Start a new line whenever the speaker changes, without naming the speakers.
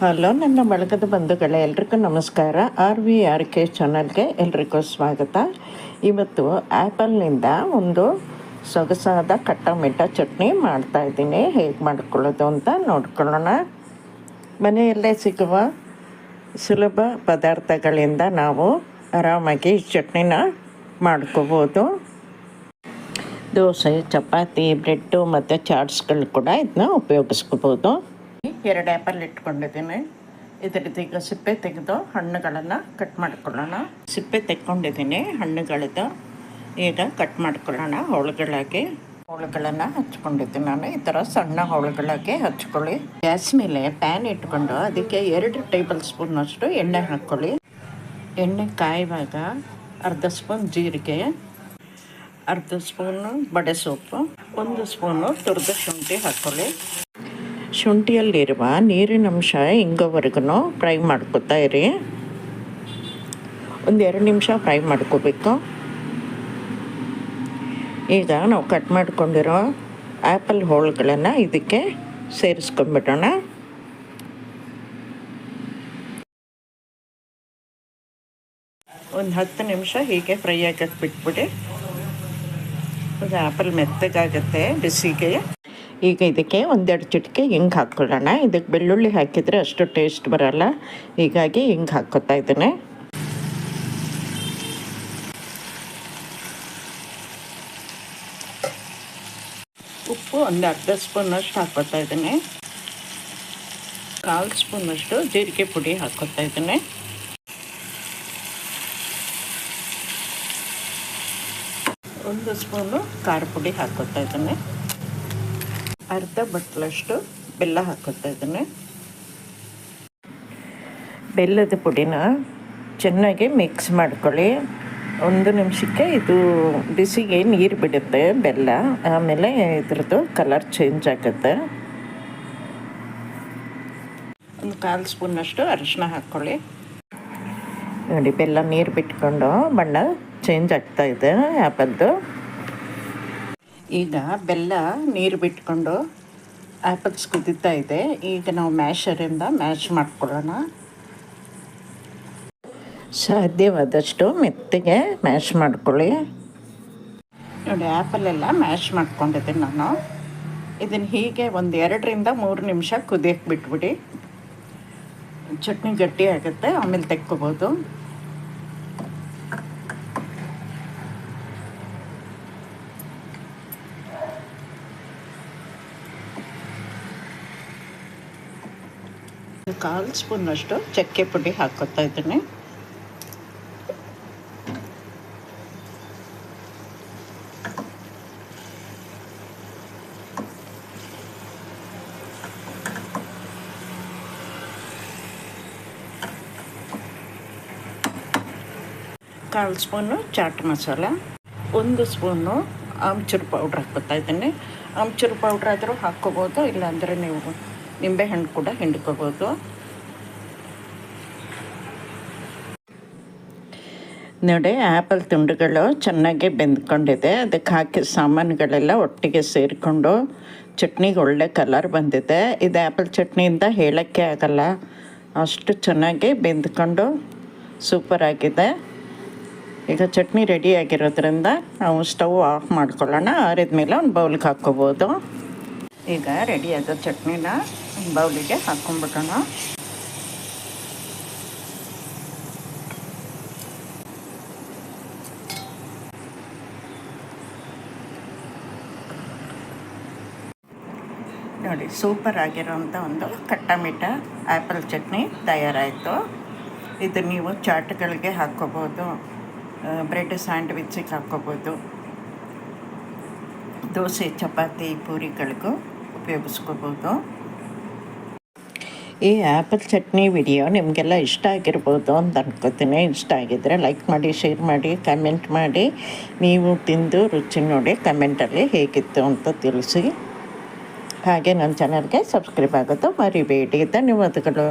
Hello, ನನ್ನ ಬಳಗದ ಬಂಧುಗಳೇ, ಎಲ್ರಿಗೂ ನಮಸ್ಕಾರ. ಆರ್ ವಿ ಆರ್ ಕೆ ಚಾನಲ್ಗೆ ಎಲ್ರಿಗೂ ಸ್ವಾಗತ. ಇವತ್ತು ಆ್ಯಪಲ್ನಿಂದ ಒಂದು ಸೊಗಸಾದ ಕಟ್ಟ ಮಿಟ್ಟ ಚಟ್ನಿ ಮಾಡ್ತಾಯಿದ್ದೀನಿ ಹೇಗೆ ಮಾಡ್ಕೊಳ್ಳೋದು ಅಂತ ನೋಡ್ಕೊಳ್ಳೋಣ. ಮನೆಯಲ್ಲೇ ಸಿಗುವ ಸುಲಭ ಪದಾರ್ಥಗಳಿಂದ ನಾವು ಆರಾಮಾಗಿ ಚಟ್ನಿನ ಮಾಡ್ಕೋಬೋದು. ದೋಸೆ, ಚಪಾತಿ, ಬ್ರೆಡ್ಡು ಮತ್ತು ಚಾಟ್ಸ್ಗಳು ಕೂಡ ಇದನ್ನ ಉಪಯೋಗಿಸ್ಕೋಬೋದು. ಎರಡು ಆ್ಯಪಲ್ ಇಟ್ಕೊಂಡಿದ್ದೀನಿ. ಇದರದ್ದು ಈಗ ಸಿಪ್ಪೆ ತೆಗೆದು ಹಣ್ಣುಗಳನ್ನು ಕಟ್ ಮಾಡ್ಕೊಳ್ಳೋಣ. ಸಿಪ್ಪೆ ತೆಕ್ಕೊಂಡಿದ್ದೀನಿ, ಹಣ್ಣುಗಳದ್ದು ಈಗ ಕಟ್ ಮಾಡ್ಕೊಳ್ಳೋಣ ಹೋಳುಗಳಾಗಿ. ಹೋಳುಗಳನ್ನು ಹಚ್ಕೊಂಡಿದ್ದೀನಿ ನಾನು. ಈ ಥರ ಸಣ್ಣ ಹೋಳುಗಳಾಗಿ ಹಚ್ಕೊಳ್ಳಿ. ಗ್ಯಾಸ್ ಮೇಲೆ ಪ್ಯಾನ್ ಇಟ್ಕೊಂಡು ಅದಕ್ಕೆ ಎರಡು ಟೇಬಲ್ ಸ್ಪೂನಷ್ಟು ಎಣ್ಣೆ ಹಾಕ್ಕೊಳ್ಳಿ. ಎಣ್ಣೆ ಕಾಯುವಾಗ ಅರ್ಧ ಸ್ಪೂನ್ ಜೀರಿಗೆ, ಅರ್ಧ ಸ್ಪೂನು ಬಡೆ ಸೊಪ್ಪು ಒಂದು ಸ್ಪೂನು ತುರಿದ ಶುಂಠಿ ಹಾಕ್ಕೊಳ್ಳಿ. ಶುಂಠಿಯಲ್ಲಿರುವ ನೀರಿನಂಶ ಹಿಂಗೋವರೆಗೂ ಫ್ರೈ ಮಾಡ್ಕೊತಾ ಇರಿ. ಒಂದು ಎರಡು ನಿಮಿಷ ಫ್ರೈ ಮಾಡ್ಕೋಬೇಕು. ಈಗ ನಾವು ಕಟ್ ಮಾಡ್ಕೊಂಡಿರೋ ಆ್ಯಪಲ್ ಹೋಳುಗಳನ್ನು ಇದಕ್ಕೆ ಸೇರಿಸ್ಕೊಂಡ್ಬಿಡೋಣ. ಒಂದು ಹತ್ತು ನಿಮಿಷ ಹೀಗೆ ಫ್ರೈ ಆಗಕ್ಕೆ ಬಿಟ್ಬಿಡಿ. ಆ್ಯಪಲ್ ಮೆತ್ತಗಾಗುತ್ತೆ ಬಿಸಿಗೆ. ಈಗ ಇದಕ್ಕೆ ಒಂದೆರಡು ಚಿಟಿಕೆ ಹಿಂಗೆ ಹಾಕ್ಕೊಳ್ಳೋಣ ಇದಕ್ಕೆ ಬೆಳ್ಳುಳ್ಳಿ ಹಾಕಿದರೆ ಅಷ್ಟು ಟೇಸ್ಟ್ ಬರೋಲ್ಲ. ಹೀಗಾಗಿ ಹಿಂಗೆ ಹಾಕ್ಕೊತಾ ಇದ್ದೇನೆ. ಉಪ್ಪು ಒಂದು ಅರ್ಧ ಸ್ಪೂನಷ್ಟು ಹಾಕ್ಕೊತಾ ಇದ್ದೇನೆ. ಕಾಲು ಸ್ಪೂನಷ್ಟು ಜೀರಿಗೆ ಪುಡಿ ಹಾಕ್ಕೊತಾ ಇದ್ದೇನೆ. ಒಂದು ಸ್ಪೂನು ಖಾರ ಪುಡಿ ಹಾಕ್ಕೊತಾ ಇದ್ದೇನೆ. ಅರ್ಧ ಬಟ್ಲಷ್ಟು ಬೆಲ್ಲ ಹಾಕುತ್ತೆ ಇದ್ದೇನೆ. ಬೆಲ್ಲದ ಪುಡಿನ ಚೆನ್ನಾಗಿ ಮಿಕ್ಸ್ ಮಾಡ್ಕೊಳ್ಳಿ. ಒಂದು ನಿಮಿಷಕ್ಕೆ ಇದು ಬಿಸಿಗೆ ನೀರು ಬಿಡುತ್ತೆ ಬೆಲ್ಲ. ಆಮೇಲೆ ಇದ್ರದ್ದು ಕಲರ್ ಚೇಂಜ್ ಆಗುತ್ತೆ. ಒಂದು ಕಾಲು ಸ್ಪೂನಷ್ಟು ಅರಿಶಿನ ಹಾಕ್ಕೊಳ್ಳಿ. ನೋಡಿ, ಬೆಲ್ಲ ನೀರು ಬಿಟ್ಕೊಂಡು ಬಣ್ಣ ಚೇಂಜ್ ಆಗ್ತಾ ಇದೆ. ಆ್ಯಪಲ್ದು ಈಗ ಬೆಲ್ಲ ನೀರು ಬಿಟ್ಕೊಂಡು ಆ್ಯಪಲ್ಸ್ ಕುದೀತಾ ಇದೆ. ಈಗ ನಾವು ಮ್ಯಾಶರಿಂದ ಮ್ಯಾಶ್ ಮಾಡ್ಕೊಳ್ಳೋಣ. ಸಾಧ್ಯವಾದಷ್ಟು ಮೆತ್ತಗೆ ಮ್ಯಾಶ್ ಮಾಡ್ಕೊಳ್ಳಿ. ನೋಡಿ, ಆ್ಯಪಲೆಲ್ಲ ಮ್ಯಾಶ್ ಮಾಡ್ಕೊಂಡಿದ್ದೀನಿ ನಾನು. ಇದನ್ನು ಹೀಗೆ ಒಂದು ಎರಡರಿಂದ ಮೂರು ನಿಮಿಷ ಕುದಿಯಕ್ಕೆ ಬಿಟ್ಬಿಡಿ. ಚಟ್ನಿ ಗಟ್ಟಿ ಆಗುತ್ತೆ, ಆಮೇಲೆ ತೆಕ್ಕೋಬೋದು. ಕಾಲು ಸ್ಪೂನಷ್ಟು ಚಕ್ಕೆ ಪುಡಿ ಹಾಕೋತಾ ಇದ್ದೀನಿ. ಕಾಲು ಸ್ಪೂನು ಚಾಟ್ ಮಸಾಲ, ಒಂದು ಸ್ಪೂನು ಆಮ್ಚೂರು ಪೌಡ್ರ್ ಹಾಕೋತಾ ಇದ್ದೀನಿ. ಆಮ್ಚೂರು ಪೌಡ್ರ್ ಆದರೂ ಹಾಕ್ಕೋಬೋದು, ಇಲ್ಲಾಂದರೆ ನೀವು ನಿಂಬೆಹಣ್ಣು ಕೂಡ ಹಿಂಡ್ಕೋಬೋದು. ನೋಡಿ ಆ್ಯಪಲ್ ತುಂಡುಗಳು ಚೆನ್ನಾಗಿ ಬೆಂದ್ಕೊಂಡಿದೆ. ಅದಕ್ಕೆ ಹಾಕಿ ಸಾಮಾನುಗಳೆಲ್ಲ ಒಟ್ಟಿಗೆ ಸೇರಿಕೊಂಡು ಚಟ್ನಿಗೆ ಒಳ್ಳೆ ಕಲರ್ ಬಂದಿದೆ. ಇದು ಆ್ಯಪಲ್ ಚಟ್ನಿಯಿಂದ ಹೇಳೋಕ್ಕೆ ಆಗಲ್ಲ. ಅಷ್ಟು ಚೆನ್ನಾಗಿ ಬೆಂದ್ಕೊಂಡು ಸೂಪರಾಗಿದೆ ಈಗ ಚಟ್ನಿ ರೆಡಿ ಆಗಿರೋದ್ರಿಂದ ನಾವು ಸ್ಟವ್ ಆಫ್ ಮಾಡ್ಕೊಳ್ಳೋಣ. ಆರಿದ ಮೇಲೆ ಒಂದು ಬೌಲ್ಗೆ ಹಾಕ್ಕೋಬೋದು. ಈಗ ರೆಡಿಯಾದ ಚಟ್ನಿನ ಬೌಲಿಗೆ ಹಾಕ್ಕೊಂಡ್ಬಿಡೋಣ ನೋಡಿ ಸೂಪರ್ ಆಗಿರೋಂಥ ಒಂದು ಕಟ್ಟಮಿಟ್ಟ ಆ್ಯಪಲ್ ಚಟ್ನಿ ತಯಾರಾಯಿತು. ಇದು ನೀವು ಚಾಟ್ಗಳಿಗೆ ಹಾಕ್ಕೋಬೋದು ಬ್ರೆಡ್ ಸ್ಯಾಂಡ್ವಿಚ್ಗೆ ಹಾಕ್ಕೋಬೋದು, ದೋಸೆ, ಚಪಾತಿ, ಪೂರಿಗಳಿಗೂ. ಉಪಯೋಗಿಸ್ಕೋಬೋದು ಈ ಆ್ಯಪಲ್ ಚಟ್ನಿ ವಿಡಿಯೋ ನಿಮಗೆಲ್ಲ ಇಷ್ಟ ಆಗಿರ್ಬೋದು ಅಂತ ಅನ್ಕೋತೀನಿ. ಇಷ್ಟ ಆಗಿದ್ದರೆ ಲೈಕ್ ಮಾಡಿ, ಶೇರ್ ಮಾಡಿ, ಕಮೆಂಟ್ ಮಾಡಿ. ನೀವು ತಿಂದು ರುಚಿ ನೋಡಿ ಕಮೆಂಟಲ್ಲಿ ಹೇಗಿತ್ತು ಅಂತ ತಿಳಿಸಿ. ಹಾಗೆ ನನ್ನ ಚಾನಲ್ಗೆ ಸಬ್ಸ್ಕ್ರೈಬ್ ಆಗೋದು ಮರಿಬೇಡಿ. ಧನ್ಯವಾದಗಳು.